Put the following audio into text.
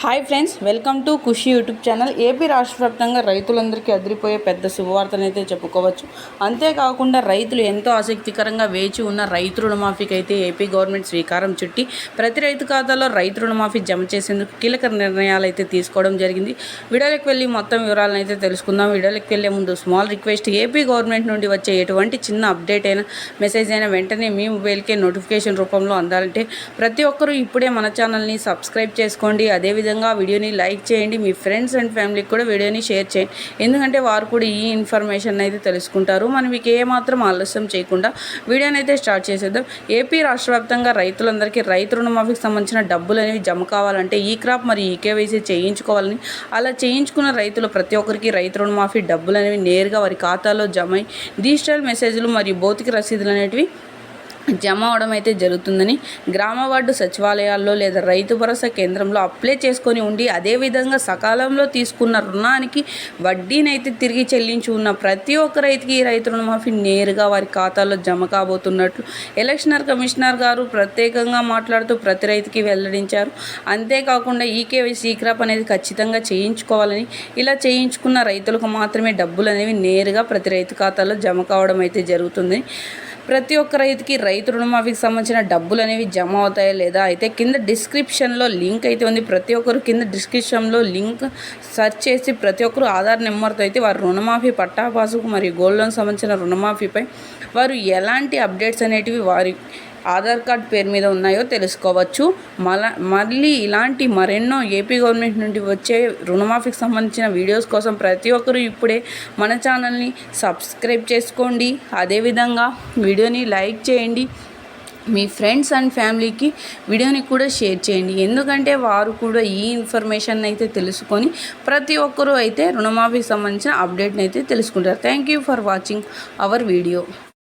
Hi friends welcome to Khushi YouTube channel. AP రాష్ట్ర వ్యాప్తంగా రైతులందరికీ అదిరిపోయే పెద్ద శుభవార్తనైతే చెప్పుకోవచ్చు. అంతేకాకుండా రైతులు ఎంతో ఆసక్తికరంగా వేచి ఉన్న రైతు రుణమాఫీకి అయితే ఏపీ గవర్నమెంట్ శ్రీకారం చుట్టి ప్రతి రైతు ఖాతాలో రైతు రుణమాఫీ జమ చేసేందుకు కీలక నిర్ణయాలు అయితే తీసుకోవడం జరిగింది. వీడియోలకు వెళ్ళి మొత్తం వివరాలను అయితే తెలుసుకుందాం. వీడియోలకు వెళ్ళే ముందు స్మాల్ రిక్వెస్ట్ ఏపీ గవర్నమెంట్ నుండి వచ్చే ఎటువంటి చిన్న అప్డేట్ అయినా మెసేజ్ అయినా వెంటనే మీ మొబైల్కే నోటిఫికేషన్ రూపంలో అందాలంటే ప్రతి ఒక్కరూ ఇప్పుడే మన ఛానల్ని సబ్స్క్రైబ్ చేసుకోండి. అదేవిధంగా వీడియోని లైక్ చేయండి. మీ ఫ్రెండ్స్ అండ్ ఫ్యామిలీకి కూడా వీడియోని షేర్ చేయండి. ఎందుకంటే వారు కూడా ఈ ఇన్ఫర్మేషన్ అయితే తెలుసుకుంటారు. మనం మీకు ఏమాత్రం ఆలస్యం చేయకుండా వీడియోని అయితే స్టార్ట్ చేసేద్దాం. ఏపీ రాష్ట్ర వ్యాప్తంగా రైతులందరికీ రైతు రుణమాఫీకి సంబంధించిన డబ్బులు అనేవి జమ కావాలంటే ఈ క్రాప్ మరియు ఈ కేవైసీ చేయించుకోవాలని అలా చేయించుకున్న రైతులు ప్రతి ఒక్కరికి రైతు రుణమాఫీ డబ్బులు అనేవి నేరుగా వారి ఖాతాలో జమ అయి డిజిటల్ మెసేజ్లు మరియు భౌతిక రసీదులు అనేటివి జమ అవడం అయితే జరుగుతుందని గ్రామ వార్డు సచివాలయాల్లో లేదా రైతు భరోసా కేంద్రంలో అప్లై చేసుకొని ఉండి అదేవిధంగా సకాలంలో తీసుకున్న రుణానికి వడ్డీనైతే తిరిగి చెల్లించి ఉన్న ప్రతి ఒక్క రైతుకి ఈ రైతు రుణమాఫీ నేరుగా వారి ఖాతాలో జమ కాబోతున్నట్లు ఎలక్షనర్ కమిషనర్ గారు ప్రత్యేకంగా మాట్లాడుతూ ప్రతి రైతుకి వెల్లడించారు. అంతేకాకుండా ఈ కేవైసీ క్రాప్ అనేది ఖచ్చితంగా చేయించుకోవాలని ఇలా చేయించుకున్న రైతులకు మాత్రమే డబ్బులు అనేవి నేరుగా ప్రతి రైతు ఖాతాలో జమ కావడం అయితే జరుగుతుంది. ప్రతి ఒక్క రైతుకి రైతు రుణమాఫీకి సంబంధించిన డబ్బులు అనేవి జమ అవుతాయా లేదా అయితే కింద డిస్క్రిప్షన్లో లింక్ అయితే ఉంది. ప్రతి ఒక్కరు కింద డిస్క్రిప్షన్లో లింక్ సెర్చ్ చేసి ప్రతి ఒక్కరు ఆధార్ నెంబర్తో అయితే వారు రుణమాఫీ పట్టాపాసుకు మరియు గోల్డ్ లోన్ సంబంధించిన రుణమాఫీపై వారు ఎలాంటి అప్డేట్స్ అనేటివి వారి ఆధార్ కార్డ్ పేరు మీద ఉన్నాయో తెలుసుకోవచ్చు. మళ్ళా మళ్ళీ ఇలాంటి మరెన్నో ఏపీ గవర్నమెంట్ నుండి వచ్చే రుణమాఫీకి సంబంధించిన వీడియోస్ కోసం ప్రతి ఒక్కరూ ఇప్పుడే మన ఛానల్ని సబ్స్క్రైబ్ చేసుకోండి. అదేవిధంగా వీడియోని లైక్ చేయండి. మీ ఫ్రెండ్స్ అండ్ ఫ్యామిలీకి వీడియోని కూడా షేర్ చేయండి. ఎందుకంటే వారు కూడా ఈ ఇన్ఫర్మేషన్ అయితే తెలుసుకొని ప్రతి ఒక్కరూ అయితే రుణమాఫీకి సంబంధించిన అప్డేట్ని అయితే తెలుసుకుంటారు. Thank you for watching our video.